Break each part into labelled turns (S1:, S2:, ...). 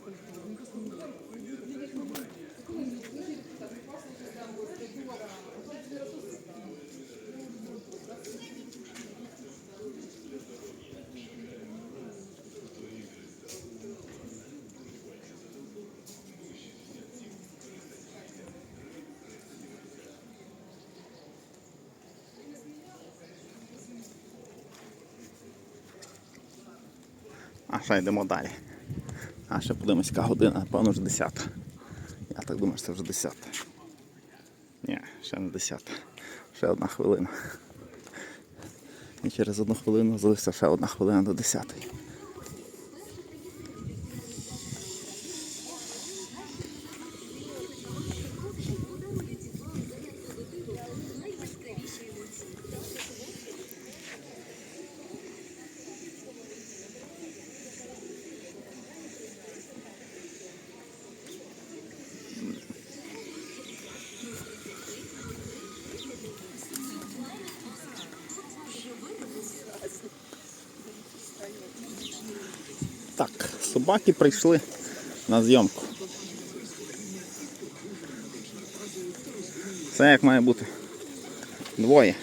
S1: говорить свою думку. Він же не є скільки. Він просто не говорить. Він як не говорить. Коли він говорить, так, класно, що там ось такі дива, а потім не розуміє.
S2: А ще йдемо далі. А ще подивимось, яка година, напевно, вже 10. Я так думаю, що це вже 10. Ні, ще не 10. Ще одна хвилина. І через одну хвилину залишиться ще одна хвилина до 10. Собаки прийшли на зйомку. Все як має бути. Двоє.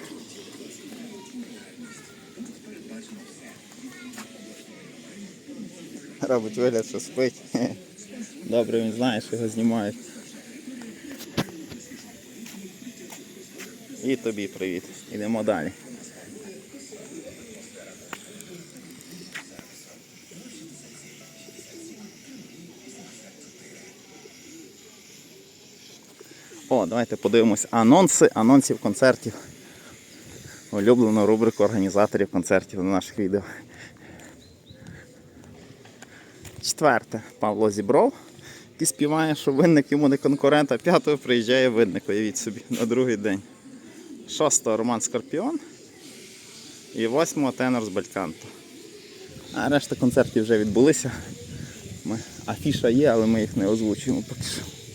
S2: Робить вигляд, що спить. Добре, він знає, що його знімають. І тобі привіт. Ідемо далі. О, давайте подивимось анонси, анонсів концертів. Улюблену рубрику організаторів концертів на наших відео. Четверте. Павло Зібров, який співає, що винник йому не конкурент, а п'ятого приїжджає винник, уявіть собі, на другий день. Шостого Роман Скорпіон. І восьмого тенор з Бальканто. А решта концертів вже відбулися. Ми, афіша є, але ми їх не озвучуємо поки що.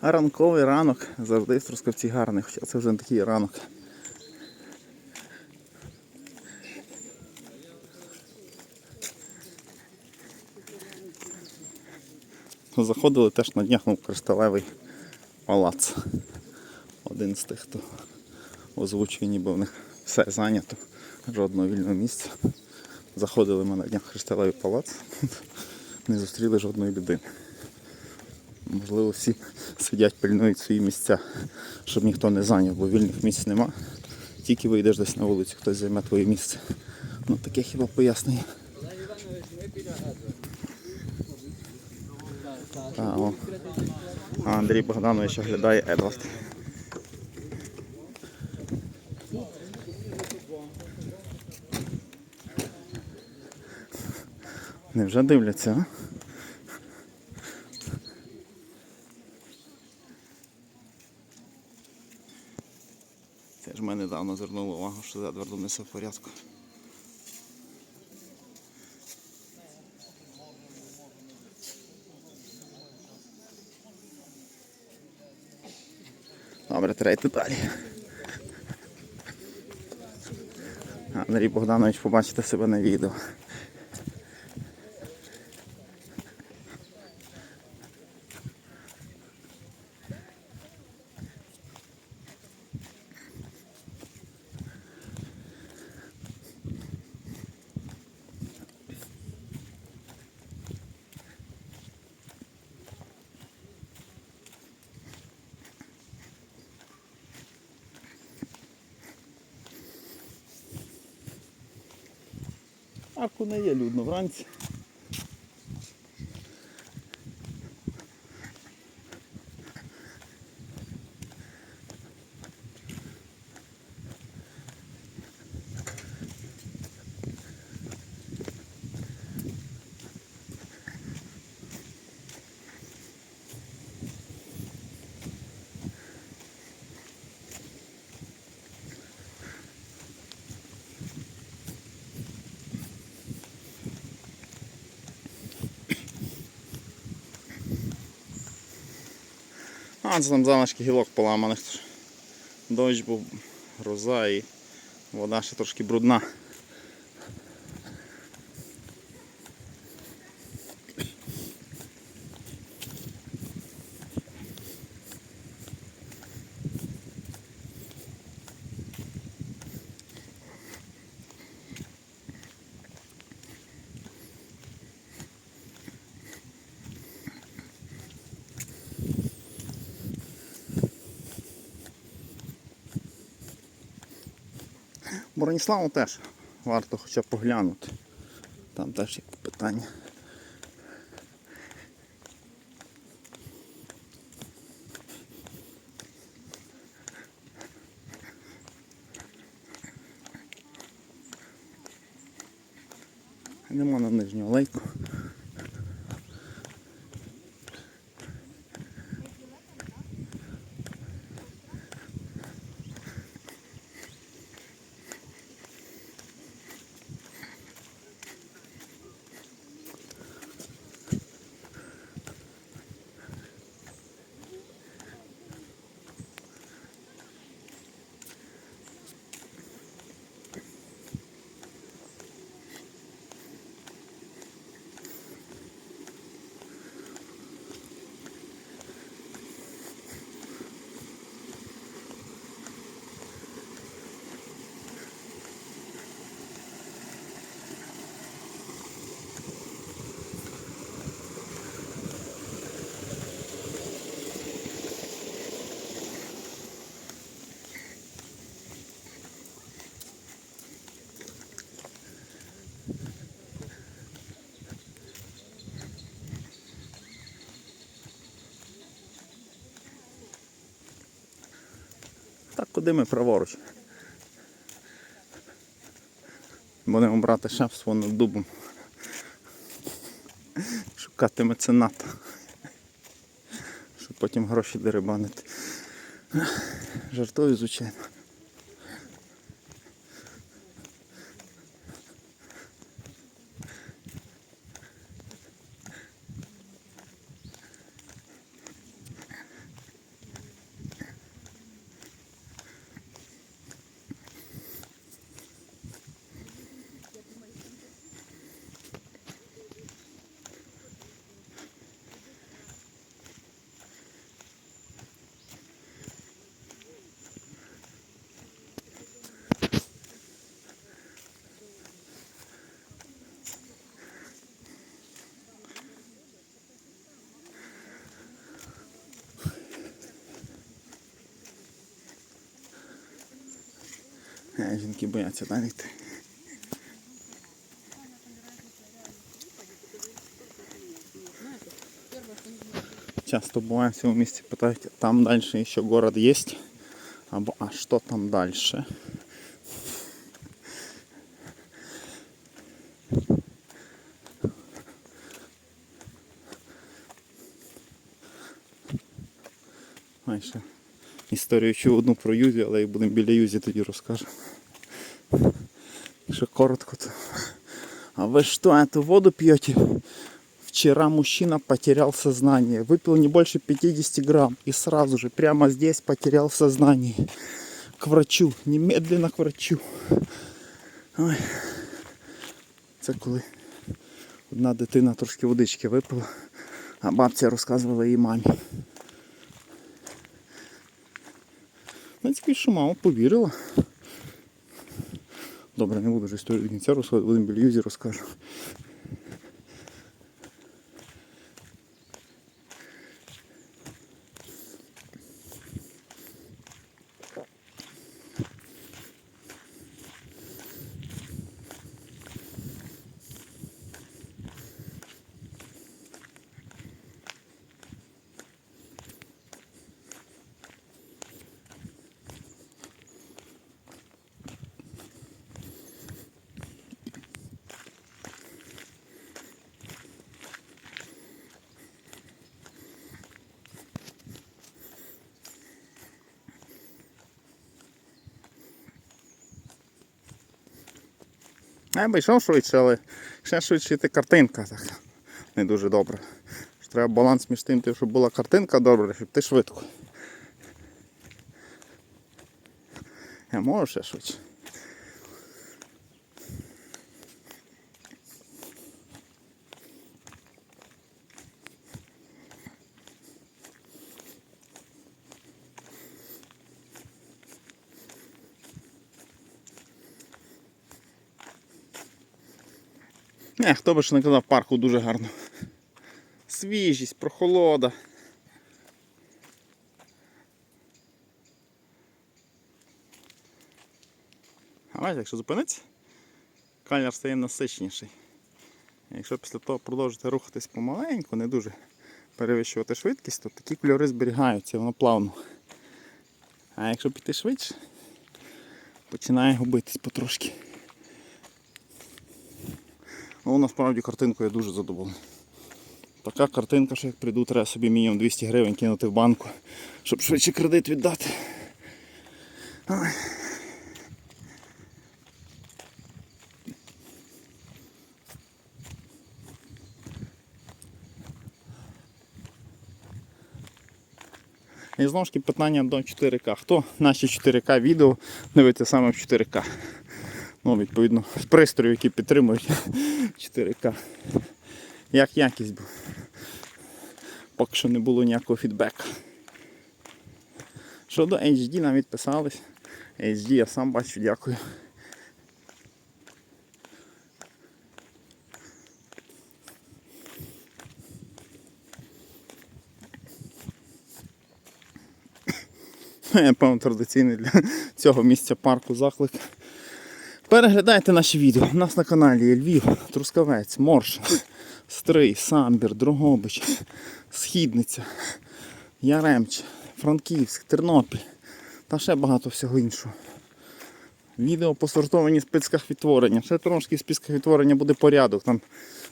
S2: Ранковий ранок завжди в Трускавці гарний, хоча це вже не такий ранок. Заходили теж на днях ну, кришталевий палац. Один з тих, хто озвучує, ніби в них все зайнято, жодного вільного місця. Заходили ми на днях в кришталевий палац, не зустріли жодної людини. Можливо, всі сидять, пильнують свої місця, щоб ніхто не зайняв, бо вільних місць нема. Тільки вийдеш десь на вулицю, хтось займе твоє місце. Ну таке хіба пояснення. А, о. А Андрій Богданович оглядає Едвард. Невже дивляться, а? Ми недавно звернули увагу, що з Едвардом не все в порядку. Добре, треба йти далі. Андрій Богданович побачите себе на відео. Парку не є людно вранці. А, це там залишки гілок поламаних. Дощ був, гроза і вода ще трошки брудна. Броніславу теж варто хоча б поглянути. Там теж є питання. Нема на нижню алейку. Так, куди ми праворуч? Будемо брати шефство над дубом. Шукати мецената. Щоб потім гроші дерибанити. Жартую, звичайно. Жінки бояться далі йти. Часто бывает в цьому місці питають, там дальше еще город есть? Або а что там дальше? Майже історію чув одну про Юзі, але як будемо біля Юзі тоді розкажемо. Якщо коротко, то... А вы что, эту воду пьете? Вчера мужчина потерял сознание. Выпил не больше 50 грамм. И сразу же, прямо здесь, потерял сознание. К врачу. Немедленно к врачу. Ой. Це коли одна дитина трошки водички випила, а бабця розказувала їй мамі. Ну, тільки що мама повірила. Добре, не буду вже історію до кінця розказувати, будемо білюзі розкажу. Е, Я би йшов швидше, але ще швидше йти картинка так. Не дуже добре. Треба баланс між тим, щоб була картинка добре, щоб ти швидко. Я можу ще швидше. Не, хто би ж не казав, парку дуже гарно. Свіжість, прохолода. А якщо зупинитися, колір стає насичніший. Якщо після того продовжити рухатись помаленьку, не дуже перевищувати швидкість, то такі кольори зберігаються, воно плавно. А якщо піти швидше, починає губитись потрошки. Ну, насправді картинку я дуже задоволений. Така картинка, що як прийду, треба собі мінімум 200 гривень кинути в банку, щоб швидше кредит віддати. І знову ж таки питання до 4К. Хто наші 4К відео дивиться саме в 4К? Ну, відповідно, з пристрою, які підтримують 4К. Як якість, бо поки що не було ніякого фідбеку. Щодо HD нам відписались. HD я сам бачу, дякую. Я певно традиційний для цього місця парку заклик. Переглядайте наші відео. У нас на каналі є Львів, Трускавець, Моршин, Стрий, Самбір, Дрогобич, Східниця, Яремч, Франківськ, Тернопіль та ще багато всього іншого. Відео посортовані в списках відтворення. Ще трошки в списках відтворення буде порядок. Там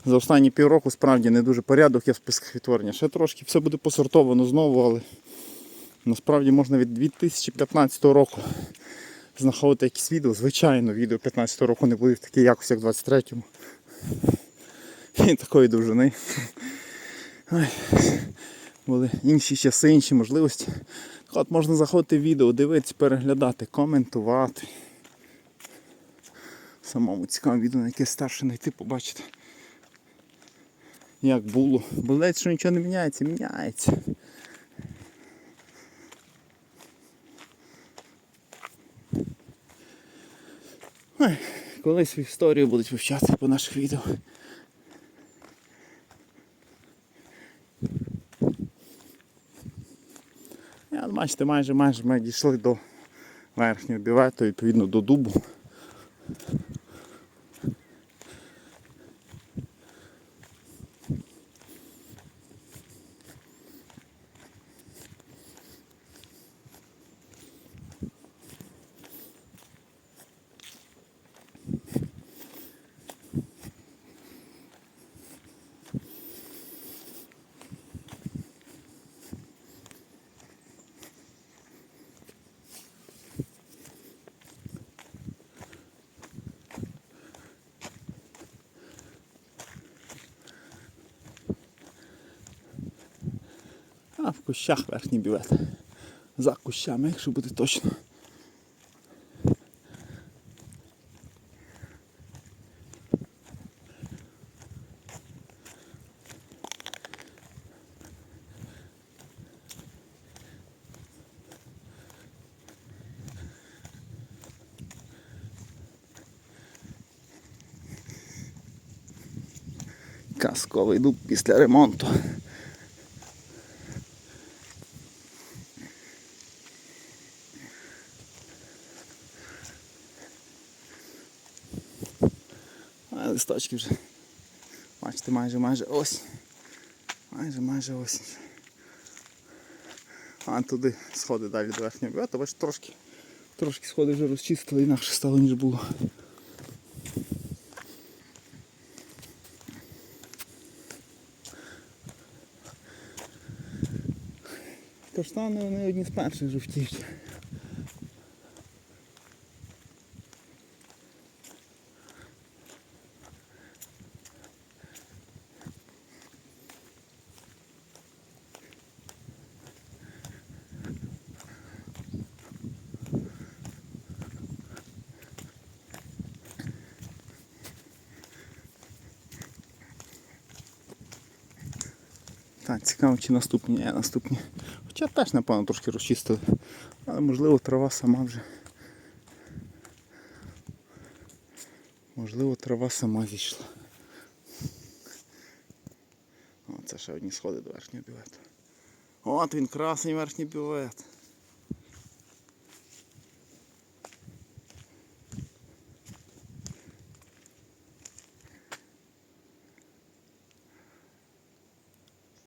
S2: за останні півроку справді не дуже порядок є в списках відтворення. Ще трошки все буде посортовано знову, але насправді можна від 2015 року знаходити якісь відео. Звичайно, відео 15 року не буде в такій якості, як в 23-му. І такої довжини. Ой. Були інші часи, інші можливості. От можна заходити в відео, дивитися, переглядати, коментувати. Самому цікаве відео, на яке старше знайти, побачити. Як було. Бо здається, що нічого не міняється, міняється. Ой, в історію будуть вивчати по наших відео. І от бачите, майже майже ми дійшли до верхнього бівету, відповідно до дубу. А в кущах верхній бівет. За кущами, якщо буде точно. Казковий дуб після ремонту. А листочки вже. Бачите, майже майже осінь. Майже майже осінь. А туди сходи далі до верхнього бювету, бачите, трошки, трошки сходи вже розчистили, інакше стало, ніж було. Каштани вони одні з перших жовтіють. Так, цікаво, чи наступні. не наступні. Хоча теж, напевно, трошки розчистили. Але можливо трава сама вже. Можливо, трава сама зійшла. О, це ще одні сходи до верхнього бювету. От він, красний верхній бювет.